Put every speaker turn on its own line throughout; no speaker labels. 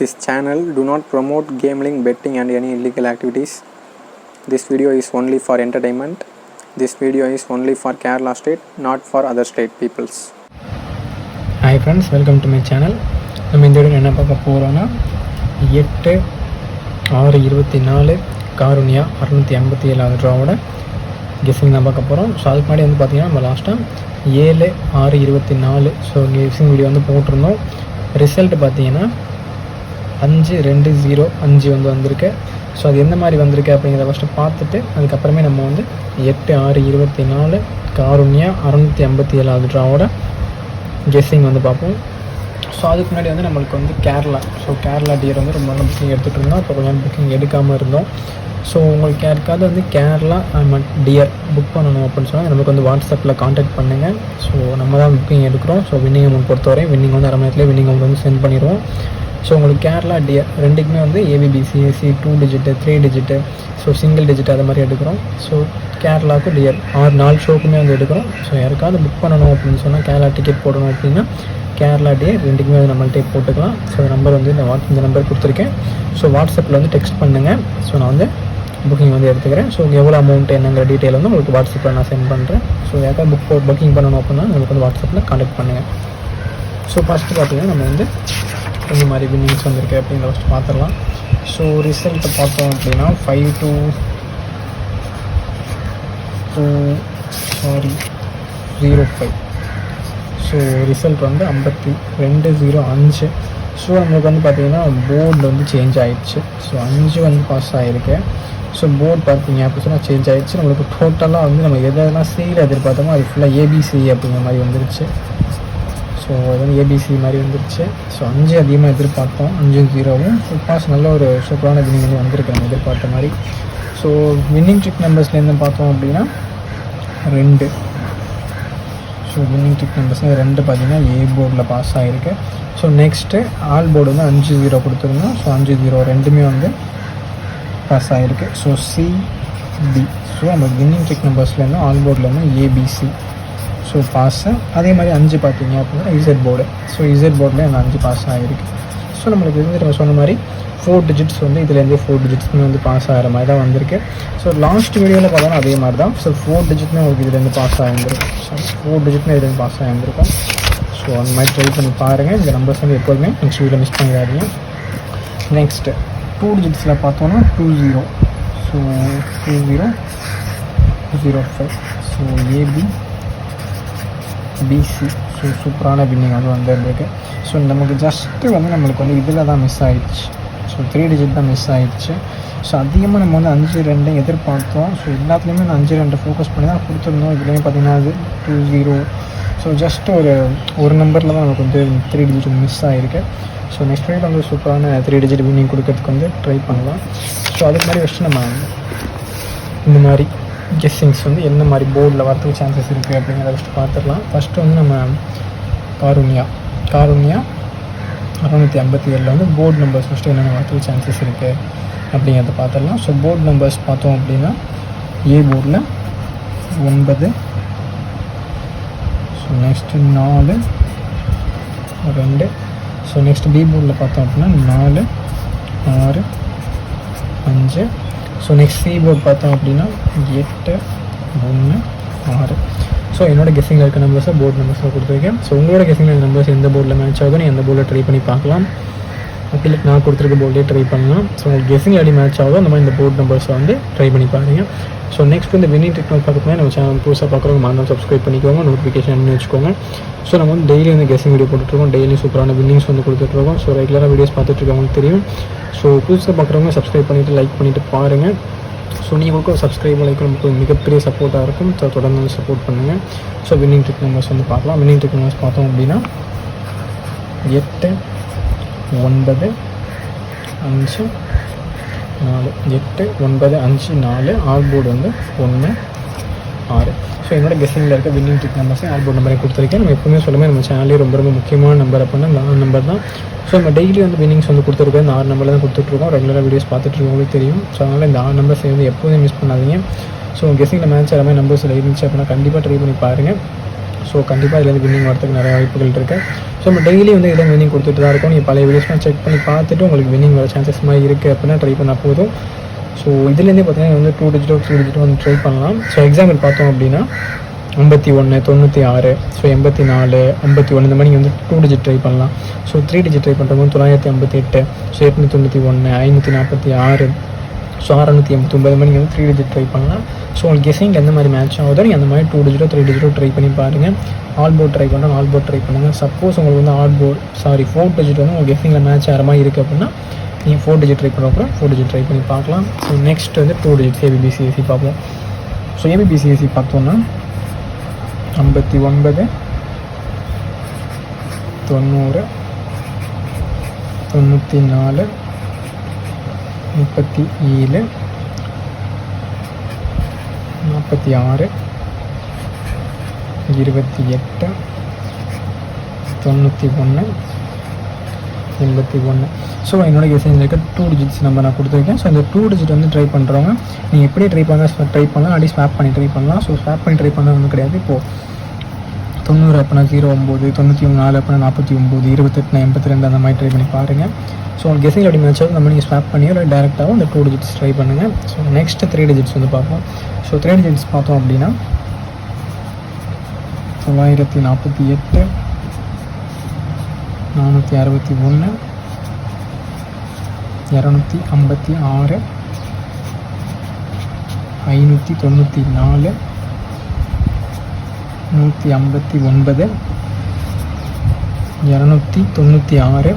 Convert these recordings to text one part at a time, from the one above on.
This channel do not promote gambling, betting and any illegal activities. This video is only for entertainment. This video is only for Kerala state, not for other state peoples.
Hi friends welcome to my channel நம்ம இந்த video என்ன பார்க்க போகிறோன்னா எட்டு ஆறு இருபத்தி நாலு காருணியா அறுநூற்றி ஐம்பத்தி ஏழாவது ட்ராவோட கெஸ்ஸிங் தான் பார்க்க போகிறோம் ஸோ அதுக்கு முன்னாடி வந்து பார்த்தீங்கன்னா நம்ம லாஸ்ட்டாக ஏழு ஆறு இருபத்தி நாலு ஸோ கெஸ்ஸிங் வீடியோ வந்து போட்டிருந்தோம் ரிசல்ட் பார்த்தீங்கன்னா அஞ்சு ரெண்டு ஜீரோ அஞ்சு வந்து வந்திருக்கு. ஸோ அது எந்த மாதிரி வந்திருக்கு அப்படிங்கிறத ஃபஸ்ட்டு பார்த்துட்டு அதுக்கப்புறமே நம்ம வந்து எட்டு ஆறு இருபத்தி நாலு காருண்யா அறுநூற்றி ஐம்பத்தி ஏழாவது ட்ராவோட கெஸ்ஸிங் வந்து பார்ப்போம். ஸோ அதுக்கு முன்னாடி வந்து நம்மளுக்கு வந்து கேரளா. ஸோ கேரளா டியர் வந்து ரொம்ப நாள் புக்கிங் எடுத்துகிட்டு இருந்தோம். அப்போ கொஞ்சம் புக்கிங் எடுக்காமல் இருந்தோம். ஸோ உங்களுக்கு யாருக்காவது வந்து கேரளா டியர் புக் பண்ணணும் அப்படின்னு சொன்னால் நமக்கு வந்து வாட்ஸ்அப்பில் காண்டாக்ட் பண்ணுங்கள் ஸோ நம்ம தான் புக்கிங் எடுக்கிறோம். ஸோ வின்னிங் அமௌண்ட் பொறுத்தவரை வின்னிங் வந்து அரை மணி நேரத்தில் வின்னிங் அமௌண்ட் வந்து சென்ட் பண்ணிடுவோம். ஸோ உங்களுக்கு கேரளா டியர் ரெண்டுக்குமே வந்து AB BC AC two digit three digit so single digit அது மாதிரி எடுக்கிறோம். ஸோ கேரளாவுக்கு டியர் ஆறு நாலு ஷோக்குமே வந்து எடுக்கிறோம். ஸோ யாருக்காவது புக் பண்ணணும் அப்படின்னு சொன்னால் கேரளா டிக்கெட் போடணும் அப்படின்னா கேரளா டே ரெண்டுக்குமே வந்து நம்மள்ட்டே போட்டுக்கலாம். ஸோ நம்பர் வந்து இந்த வாட்ஸ் இந்த நம்பர் கொடுத்துருக்கேன். ஸோ வாட்ஸ்அப்பில் வந்து டெக்ஸ்ட் பண்ணுங்கள் ஸோ நான் வந்து புக்கிங் வந்து எடுத்துக்கிறேன். ஸோ எவ்வளோ அமௌண்ட் என்னங்கிற டீட்டெயில் வந்து உங்களுக்கு வாட்ஸ்அப்பில் நான் சென்ட் பண்ணுறேன் ஸோ யாருக்காவது புக் புக்கிங் பண்ணணும் அப்படின்னா உங்களுக்கு வந்து வாட்ஸ்அப்பில் கான்டாக்ட் பண்ணுங்கள் ஸோ ஃபஸ்ட்டு பார்த்தீங்கன்னா நம்ம வந்து இந்த மாதிரி வின்னிங்ஸ் வந்திருக்கு அப்படிங்கிற ஃபஸ்ட்டு பார்த்துடலாம் ஸோ ரிசல்ட்டை பார்த்தோம் அப்படின்னா five two two sorry zero five so result வந்து ஐம்பத்தி ரெண்டு ஜீரோ அஞ்சு. ஸோ நம்மளுக்கு வந்து பார்த்திங்கன்னா போர்டு வந்து சேஞ்ச் ஆகிடுச்சு ஸோ அஞ்சு வந்து பாஸ் ஆகிருக்கு ஸோ போர்டு பார்த்தீங்க அப்படி சொன்னால் சேஞ்ச் ஆகிடுச்சு நம்மளுக்கு டோட்டலாக வந்து நம்ம எதெல்லாம் சீல எதிர்பார்த்தோமோ அது ஃபுல்லாக ஏபிசி அப்படிங்கிற மாதிரி வந்துருச்சு. ஸோ அது வந்து ஏபிசி மாதிரி வந்துருச்சு. ஸோ அஞ்சு அதிகமாக எதிர்பார்த்தோம். அஞ்சு ஜீரோவும் பாஸ் நல்ல ஒரு சூப்பரான வின்னிங் வந்து வந்திருக்கு எதிர்பார்த்த மாதிரி. ஸோ வின்னிங் ட்ரிக் நம்பர்ஸ்லேருந்து பார்த்தோம் அப்படின்னா ரெண்டு. ஸோ வின்னிங் ட்ரிக் நம்பர்ஸ் ரெண்டு பார்த்தீங்கன்னா ஏ போர்டில் பாஸ் ஆகிருக்கு ஸோ நெக்ஸ்ட்டு ஆல் போர்டு வந்து அஞ்சு ஜீரோ கொடுத்துருந்தோம். ஸோ அஞ்சு ஜீரோ ரெண்டுமே வந்து பாஸ் ஆகிருக்கு ஸோ சி டி ஸோ நம்ம வின்னிங் ட்ரிக் நம்பர்ஸ்லேருந்து ஆல் போர்ட்லேருந்து ஏபிசி ஸோ பாஸு அதே மாதிரி அஞ்சு பார்த்தீங்க அப்படின்னா இசட் போர்டு ஸோ இசட் போர்டில் அந்த அஞ்சு பாஸ் ஆகிருக்கு ஸோ நம்மளுக்கு வந்து நம்ம சொன்ன மாதிரி ஃபோர் டிஜிட்ஸ் வந்து இதுலேருந்து ஃபோர் டிஜிட்ஸ்னு வந்து பாஸ் ஆகிற மாதிரி தான் வந்திருக்கு. ஸோ லாஸ்ட் வீடியோவில் பார்த்தோன்னா அதே மாதிரி தான். ஸோ ஃபோர் டிஜிட்னு உங்களுக்கு இதுலேருந்து பாஸ் ஆகிருந்துருக்கும். ஸோ ஃபோர் டிஜிட்னு இதுலேருந்து பாஸ் ஆகிருந்திருக்கும். ஸோ அந்த மாதிரி ட்ரை பண்ணி பாருங்கள் இந்த நம்பர்ஸ் வந்து எப்போதுமே நெக்ஸ்ட் வீடியோ மிஸ் பண்ணிடாதீங்க. நெக்ஸ்ட்டு டூ டிஜிட்ஸில் பார்த்தோன்னா two zero so two zero zero five so AB BC so சூப்பரான வின்னிங் வந்து வந்துருக்கு ஸோ நமக்கு ஜஸ்ட்டு வந்து நம்மளுக்கு வந்து இதில் தான் மிஸ் ஆகிடுச்சு ஸோ த்ரீ டிஜிட் தான் மிஸ் ஆயிடுச்சு ஸோ அதிகமாக நம்ம வந்து அஞ்சு ரெண்டு எதிர்பார்த்தோம் ஸோ எல்லாத்துலேயுமே நான் அஞ்சு ரெண்டு ஃபோக்கஸ் பண்ணி தான் கொடுத்துருந்தோம் இதுலேயும் பார்த்தீங்கன்னா அது டூ ஜீரோ ஸோ ஜஸ்ட் ஒரு ஒரு நம்பரில் தான் நமக்கு வந்து த்ரீ டிஜிட் மிஸ் ஆகிருக்கு ஸோ நெக்ஸ்ட் வீக் வந்து சூப்பரான த்ரீ டிஜிட் வின்னிங் கொடுக்கறதுக்கு வந்து ட்ரை பண்ணலாம். ஸோ அதுக்கு மாதிரி ஃபஸ்ட்டு நம்ம இந்த மாதிரி. கெஸ்ஸிங்ஸ் வந்து என்ன மாதிரி போர்டில் வரதுக்கு சான்சஸ் இருக்குது அப்படிங்கிறத ஃபஸ்ட்டு பார்த்துடலாம். ஃபஸ்ட்டு வந்து நம்ம காருண்யா. காருண்யா அறநூற்றி ஐம்பத்தி ஏழில் வந்து போர்டு நம்பர்ஸ் ஃபஸ்ட்டு என்னென்ன வரதுக்கு சான்சஸ் இருக்குது அப்படிங்கிறத பார்த்துடலாம். ஸோ போர்டு நம்பர்ஸ் பார்த்தோம் அப்படின்னா ஏ போர்டில் ஒன்பது ஸோ நெக்ஸ்ட்டு நாலு ரெண்டு ஸோ நெக்ஸ்ட் பி போர்டில் பார்த்தோம் அப்படின்னா நாலு ஆறு அஞ்சு ஸோ நெக்ஸ்ட் சி போர்ட் பார்த்தோம் அப்படின்னா எட்டு ஒன்று ஆறு. ஸோ என்னோட கெஸ்ஸிங்கில் இருக்க நம்பர்ஸை போர்டு நம்பர்ஸில் கொடுத்துருக்கேன் ஸோ உங்களோட கெஸ்ஸிங்கில் நம்பர்ஸ் எந்த போர்டில் மேட்ச் ஆகும் நீ எந்த போர்டில் ட்ரை பண்ணி பார்க்கலாம். அப்படி இல்லை நான் கொடுத்துருக்க போர்டே ட்ரை பண்ணலாம். ஸோ உங்களுக்கு கெஸ்ஸிங் மேட்ச் ஆகும் அந்த மாதிரி இந்த போர்டு நம்பர்ஸை வந்து ட்ரை பண்ணி பாருங்கள் ஸோ நெக்ஸ்ட் இந்த வின்னிங் டெக்னாலஜி பார்க்கணும்னா நம்ம சேனல் புதுசாக பார்க்குறவங்க மறந்து சப்ஸ்கிரைப் பண்ணிக்கோங்க. நோட்டிஃபிகேஷன் பண்ணி வச்சுக்கோங்க ஸோ நம்ம வந்து டெய்லி வந்து கெஸ்ஸிங் வீடியோ போட்டுருக்கோம் டெய்லி சூப்பரான வின்னிங்ஸ் வந்து கொடுத்துட்ருக்கோம். ஸோ ரெகுலராக வீடியோஸ் பார்த்துட்ருக்கவங்களுக்கு தெரியும். ஸோ புதுசாக பார்க்குறவங்க சப்ஸ்கிரைப் பண்ணிவிட்டு லைக் பண்ணிவிட்டு பாருங்கள் ஸோ நீங்களுக்கும் சப்ஸ்கிரைப் லைக் நமக்கு மிகப்பெரிய சப்போர்ட்டாக இருக்கும். ஸோ தொடர்ந்து வந்து சப்போர்ட் பண்ணுங்கள் ஸோ வின்னிங் ட்ரிக் நம்பர்ஸ் வந்து பார்க்கலாம். வின்னிங் ட்ரிக் நம்பர்ஸ் பார்த்தோம் அப்படின்னா எட்டு ஒன்பது அஞ்சு நாலு எட்டு ஒன்பது அஞ்சு நாலு ஆல்போர்டு வந்து ஒன்று ஆறு. ஸோ என்னோட கெஸ்டிங்கில் இருக்க வின்னிங் டிக் நம்பர்ஸ் ஆல்போர்ட் நம்பரை கொடுத்துருக்கேன். நம்ம எப்பவுமே சொல்லுமே நம்ம சேனலே ரொம்ப ரொம்ப முக்கியமான நம்பர் அப்படின்னா அந்த ஆறு நம்பர் தான். ஸோ நம்ம டெய்லி வந்து வின்னிங்ஸ் வந்து கொடுத்துருக்கோம். இந்த ஆறு நம்பரில் தான் கொடுத்துட்ருக்கோம். ரெகுலராக வீடியோஸ் பார்த்துட்ருக்கவங்களுக்கு தெரியும். ஸோ அதனால் இந்த ஆறு நம்பர்ஸ் வந்து எப்போதும் மிஸ் பண்ணாதீங்க. ஸோ கெஸ்டிங்கில் மேட்ச் எல்லாமே நம்பர்ஸில் இருந்துச்சு அப்படின்னா கண்டிப்பாக ட்ரை பண்ணி பாருங்கள் ஸோ கண்டிப்பாக இதுலேருந்து வின்னிங் வரதுக்கு நிறைய வாய்ப்புகள் இருக்குது ஸோ நம்ம டெய்லி வந்து இதில் வினிங் கொடுத்துட்டு தான் இருக்கும். நீங்கள் பழைய வீடியோஸ்லாம் செக் பண்ணி பார்த்துட்டு உங்களுக்கு வின்னிங் வர சான்சஸ் மாதிரி இருக்குது அப்படின்னா ட்ரை பண்ணால் போதும். ஸோ இதுலேருந்தே பார்த்தீங்கன்னா வந்து டூ டிஜிட்டோ த்ரீ டிஜிட்டோ வந்து ட்ரை பண்ணலாம். ஸோ எக்ஸாம்பிள் பார்த்தோம் அப்படின்னா ஐம்பத்தி ஒன்று தொண்ணூற்றி ஆறு ஸோ எண்பத்தி நாலு ஐம்பத்தி ஒன்று இந்த மாதிரி வந்து டூ டிஜிட் ட்ரை பண்ணலாம். ஸோ த்ரீ டிஜிட் ட்ரை பண்ணுறவங்க தொள்ளாயிரத்தி ஐம்பத்தி எட்டு ஸோ எட்நூற்றி தொண்ணூற்றி ஒன்று ஐநூற்றி நாற்பத்தி ஆறு ஸோ அறநூற்றி எண்பத்தொம்பது மணிக்கு வந்து த்ரீ டிஜிட் ட்ரை பண்ணலாம். ஸோ உங்களுக்கு கெஸிங் எந்த மாதிரி மேட்ச் ஆகுதோ நீங்கள் அந்த மாதிரி டூ டிஜிட்டோ த்ரீ டிஜிட்டோ ட்ரை பண்ணி பாருங்கள் ஆல் போர்ட் ட்ரை பண்ணுறோம் ஆல் போர்ட் ட்ரை பண்ணுங்கள் சப்போஸ் உங்களுக்கு வந்து all board sorry four digit வந்து உங்களுக்கு கெஸிங்கில் மேட்ச் ஆகிற மாதிரி இருக்குது அப்படின்னா நீங்கள் ஃபோர் டிஜிட் ட்ரை பண்ணுற ஃபோர் டிஜிட் ட்ரை பண்ணி பார்க்கலாம். ஸோ நெக்ஸ்ட் வந்து two digit AB BC AC பார்ப்போம். ஸோ ஏபிபிசிஎஸ்சி பார்த்தோன்னா ஐம்பத்தி ஒன்பது தொண்ணூறு தொண்ணூற்றி நாலு முப்பத்தி ஏழு. நாற்பத்தி ஆறு. இருபத்தி எட்டு. தொண்ணூற்றி ஒன்று. எண்பத்தி ஒன்று. ஸோ என்னோட கெஸிங் இருக்க டூ டிஜிட்ஸ் நம்பர் நான் கொடுத்துருக்கேன். ஸோ இந்த டூ டிஜிட் வந்து ட்ரை பண்ணுறவங்க நீங்கள் எப்படி ட்ரை பண்ணால் ட்ரை பண்ணலாம் அப்படி ஸ்வாப் பண்ணி ட்ரை பண்ணலாம். ஸோ ஸ்வாப் பண்ணி ட்ரை பண்ண ஒன்றும் கிடையாது. இப்போது தொண்ணூறு அப்போனா ஜீரோ ஒம்பது தொண்ணூற்றி நாலு அப்போனா நாற்பத்தி ஒம்பது இருபத்தெட்டு எண்பத்தி ரெண்டு அந்த மாதிரி ட்ரை பண்ணி பாருங்கள் ஸோ உங்களுக்கு கெஸிங் அப்படி மேட்ச் ஆகும் நம்ம நீங்கள் ஸ்வாப் பண்ணியோ இல்லை டேரெக்டாகவும் அந்த டூ டிஜிட்ஸ் ட்ரை பண்ணுங்கள் ஸோ நெக்ஸ்ட் த்ரீ டிஜிட்ஸ் வந்து பார்ப்போம். ஸோ த்ரீ டிஜிட்ஸ் பார்த்தோம் அப்படின்னா தொள்ளாயிரத்தி நாற்பத்தி எட்டு நானூற்றி அறுபத்தி ஒன்று இரநூத்தி ஐம்பத்தி ஆறு ஐநூற்றி தொண்ணூற்றி நாலு நூற்றி ஐம்பத்தி ஒன்பது இரநூத்தி தொண்ணூற்றி ஆறு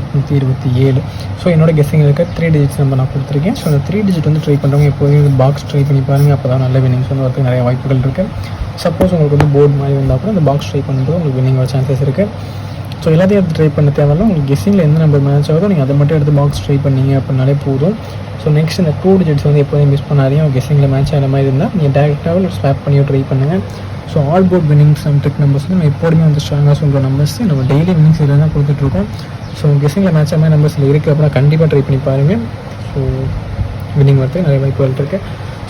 எட்நூற்றி இருபத்தி ஏழு. ஸோ என்னோட கெஸ்ஸிங் இருக்க த்ரீ டிஜிட்ஸ் நம்பர் நான் கொடுத்துருக்கேன். ஸோ அந்த த்ரீ டிஜிட் வந்து ட்ரை பண்ணுறவங்க எப்போதும் பாக்ஸ் ட்ரை பண்ணி பாருங்கள் அப்போ தான் நல்ல வினிங்ஸ் வந்து வரதுக்கு நிறைய வாய்ப்புகள் இருக்குது சப்போஸ் உங்களுக்கு வந்து போர்டு மாதிரி வந்தால் கூட அந்த பாக்ஸ் ட்ரை பண்ணுறது உங்களுக்கு வினிங் வர சான்சஸ் இருக்குது ஸோ எல்லாத்தையும் எடுத்து ட்ரை பண்ண தேவையில்ல. உங்களுக்கு கெஸ்ஸிங்கில் எந்த நம்பர் மேட்ச் ஆகுதோ நீங்கள் அதை மட்டும் எடுத்து பாக்ஸ் ட்ரை பண்ணீங்க அப்படின்னாலே போதும். ஸோ நெக்ஸ்ட் இந்த டூ டிஜிட்ஸ் வந்து எப்போதும் மிஸ் பண்ணாதீங்க. கெஸ்ஸிங்கில் மேட்ச் ஆகிற மாதிரி இருந்தால் நீங்கள் டேரெக்டாக ஸ்வாப் பண்ணியோ ட்ரை பண்ணுங்கள் so all board winnings and trick numbers வந்து நம்ம எப்போதுமே வந்து ஸ்ட்ராங்காக சொல்கிற நம்பர்ஸ் நம்ம டெய்லி வின்னிங்ஸ் இதில் தான் கொடுத்துட்ருக்கோம் ஸோ கெஸ்ஸிங்கில் மேட்ச் ஆகிற நம்பர்ஸில் இருக்குது அப்படின்னா கண்டிப்பாக ட்ரை பண்ணி பாருங்கள் ஸோ வின்னிங் வரதுக்கு நிறைய வாய்ப்புகள் இருக்குது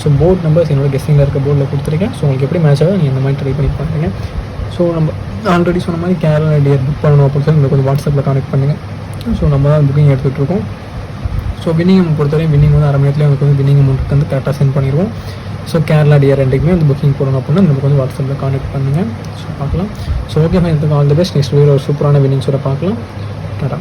ஸோ போர்ட் நம்பர்ஸ் என்னோட கெஸ்ஸிங்கில் இருக்க போர்டில் கொடுத்துருக்கேன். ஸோ உங்களுக்கு எப்படி மேட்ச் ஆகும் நீங்கள் இந்த மாதிரி ட்ரை பண்ணி பாருங்க. ஸோ நம்ம ஆல்ரெடி சொன்ன மாதிரி கேரளா ஐடியா புக் பண்ணணும் அப்படின்னு சொல்லி உங்களுக்கு கொஞ்சம் வாட்ஸ்அப்பில் கனெக்ட் பண்ணுங்கள் ஸோ நம்ம தான் புக்கிங் எடுத்துகிட்ருக்கோம் ஸோ வின்னிங் அமௌண்ட் பொறுத்தவரை வின்னிங் வந்து அரை மணி உங்களுக்கு வந்து வின்னிங் அமௌண்ட் வந்து கரெக்டாக சென்ட் பண்ணிடுவோம். ஸோ கேரளா டிஆர் ரெண்டுக்குமே வந்து புக்கிங் போடணும் அப்படின்னா நமக்கு வந்து வாட்ஸ்அப்பில் கான்டெக்ட் பண்ணுங்கள் ஸோ பார்க்கலாம். So okay fine all the best next video ஒரு சூப்பரான வின்னிங்ஸோட பார்க்கலாம். Pero